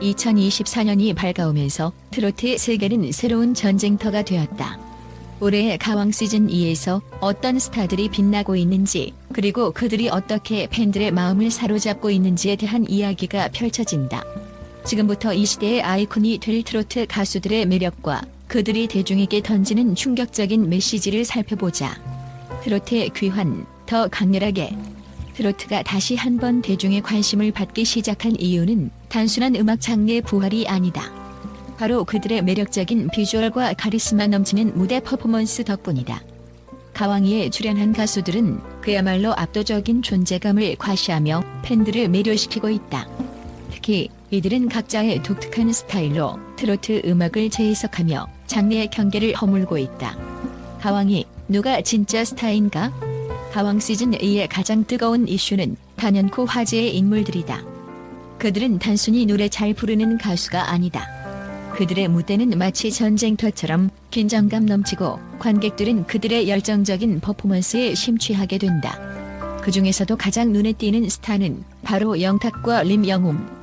2024년이 밝아오면서 트로트의 세계는 새로운 전쟁터가 되었다. 올해의 가왕 시즌 2에서 어떤 스타들이 빛나고 있는지, 그리고 그들이 어떻게 팬들의 마음을 사로잡고 있는지에 대한 이야기가 펼쳐진다. 지금부터 이 시대의 아이콘이 될 트로트 가수들의 매력과 그들이 대중에게 던지는 충격적인 메시지를 살펴보자. 트로트의 귀환, 더 강렬하게. 트로트가 다시 한번 대중의 관심을 받기 시작한 이유는 단순한 음악 장르의 부활이 아니다. 바로 그들의 매력적인 비주얼과 카리스마 넘치는 무대 퍼포먼스 덕분이다. 가왕이에 출연한 가수들은 그야말로 압도적인 존재감을 과시하며 팬들을 매료시키고 있다. 특히 이들은 각자의 독특한 스타일로 트로트 음악을 재해석하며 장르의 경계를 허물고 있다. 가왕이 누가 진짜 스타인가? 가왕 시즌 2의 가장 뜨거운 이슈는 단연코 화제의 인물들이다. 그들은 단순히 노래 잘 부르는 가수가 아니다. 그들의 무대는 마치 전쟁터처럼 긴장감 넘치고 관객들은 그들의 열정적인 퍼포먼스에 심취하게 된다. 그 중에서도 가장 눈에 띄는 스타는 바로 영탁과 림영웅.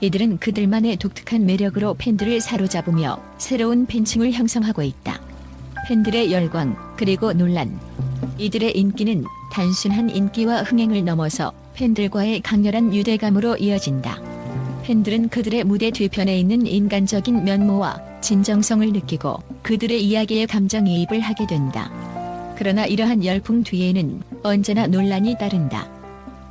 이들은 그들만의 독특한 매력으로 팬들을 사로잡으며 새로운 팬층을 형성하고 있다. 팬들의 열광, 그리고 논란. 이들의 인기는 단순한 인기와 흥행을 넘어서 팬들과의 강렬한 유대감으로 이어진다. 팬들은 그들의 무대 뒤편에 있는 인간적인 면모와 진정성을 느끼고 그들의 이야기에 감정이입을 하게 된다. 그러나 이러한 열풍 뒤에는 언제나 논란이 따른다.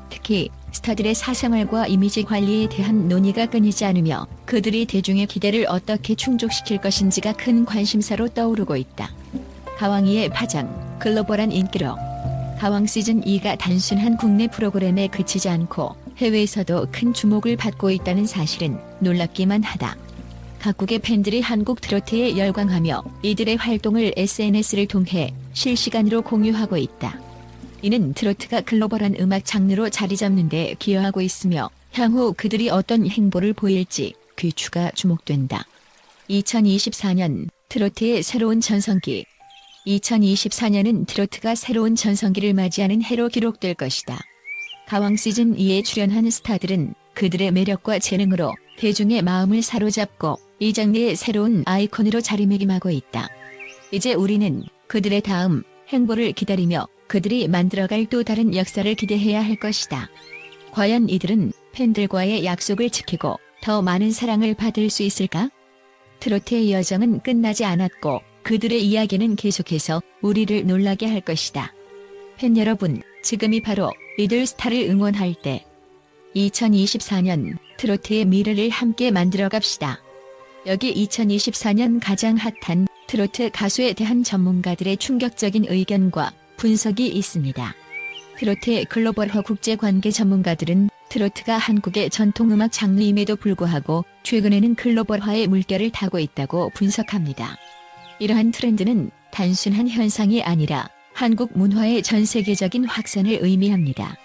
특히 스타들의 사생활과 이미지 관리에 대한 논의가 끊이지 않으며 그들이 대중의 기대를 어떻게 충족시킬 것인지가 큰 관심사로 떠오르고 있다. 가왕이의 파장, 글로벌한 인기로 가왕 시즌 2가 단순한 국내 프로그램에 그치지 않고 해외에서도 큰 주목을 받고 있다는 사실은 놀랍기만 하다. 각국의 팬들이 한국 트로트에 열광하며 이들의 활동을 SNS를 통해 실시간으로 공유하고 있다. 이는 트로트가 글로벌한 음악 장르로 자리 잡는 데 기여하고 있으며 향후 그들이 어떤 행보를 보일지 귀추가 주목된다. 2024년 트로트의 새로운 전성기 2024년은 트로트가 새로운 전성기를 맞이하는 해로 기록될 것이다. 가왕 시즌 2에 출연한 스타들은 그들의 매력과 재능으로 대중의 마음을 사로잡고 이 장르의 새로운 아이콘으로 자리매김하고 있다. 이제 우리는 그들의 다음 행보를 기다리며 그들이 만들어갈 또 다른 역사를 기대해야 할 것이다. 과연 이들은 팬들과의 약속을 지키고 더 많은 사랑을 받을 수 있을까? 트로트의 여정은 끝나지 않았고 그들의 이야기는 계속해서 우리를 놀라게 할 것이다. 팬 여러분, 지금이 바로 이들 스타를 응원할 때. 2024년 트로트의 미래를 함께 만들어 갑시다. 여기 2024년 가장 핫한 트로트 가수에 대한 전문가들의 충격적인 의견과 분석이 있습니다. 트로트의 글로벌화 국제 관계 전문가들은 트로트가 한국의 전통음악 장르임에도 불구하고 최근에는 글로벌화의 물결을 타고 있다고 분석합니다. 이러한 트렌드는 단순한 현상이 아니라 한국 문화의 전 세계적인 확산을 의미합니다.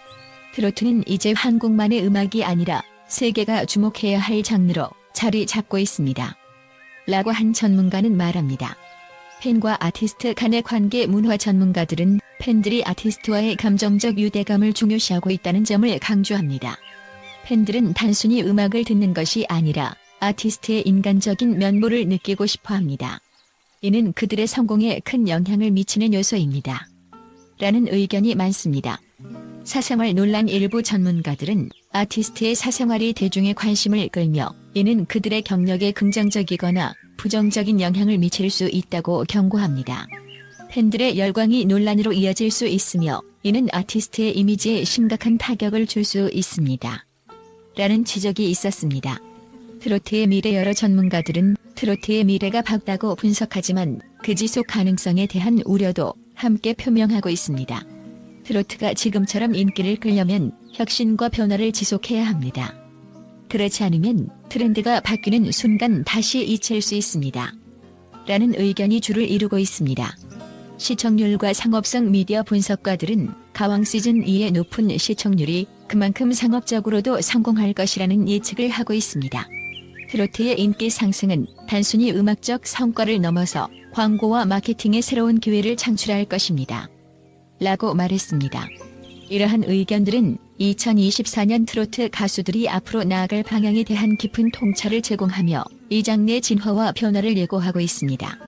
트로트는 이제 한국만의 음악이 아니라 세계가 주목해야 할 장르로 자리 잡고 있습니다. 라고 한 전문가는 말합니다. 팬과 아티스트 간의 관계 문화 전문가들은 팬들이 아티스트와의 감정적 유대감을 중요시하고 있다는 점을 강조합니다. 팬들은 단순히 음악을 듣는 것이 아니라 아티스트의 인간적인 면모를 느끼고 싶어 합니다. 이는 그들의 성공에 큰 영향을 미치는 요소입니다. 라는 의견이 많습니다. 사생활 논란 일부 전문가들은 아티스트의 사생활이 대중의 관심을 끌며 이는 그들의 경력에 긍정적이거나 부정적인 영향을 미칠 수 있다고 경고합니다. 팬들의 열광이 논란으로 이어질 수 있으며 이는 아티스트의 이미지에 심각한 타격을 줄 수 있습니다. 라는 지적이 있었습니다. 트로트의 미래 여러 전문가들은 트로트의 미래가 밝다고 분석하지만 그 지속 가능성에 대한 우려도 함께 표명하고 있습니다. 트로트가 지금처럼 인기를 끌려면 혁신과 변화를 지속해야 합니다. 그렇지 않으면 트렌드가 바뀌는 순간 다시 잊힐 수 있습니다. 라는 의견이 줄을 이루고 있습니다. 시청률과 상업성 미디어 분석가들은 가왕 시즌 2의 높은 시청률이 그만큼 상업적으로도 성공할 것이라는 예측을 하고 있습니다. 트로트의 인기 상승은 단순히 음악적 성과를 넘어서 광고와 마케팅의 새로운 기회를 창출할 것입니다. 라고 말했습니다. 이러한 의견들은 2024년 트로트 가수들이 앞으로 나아갈 방향에 대한 깊은 통찰을 제공하며 이 장르의 진화와 변화를 예고하고 있습니다.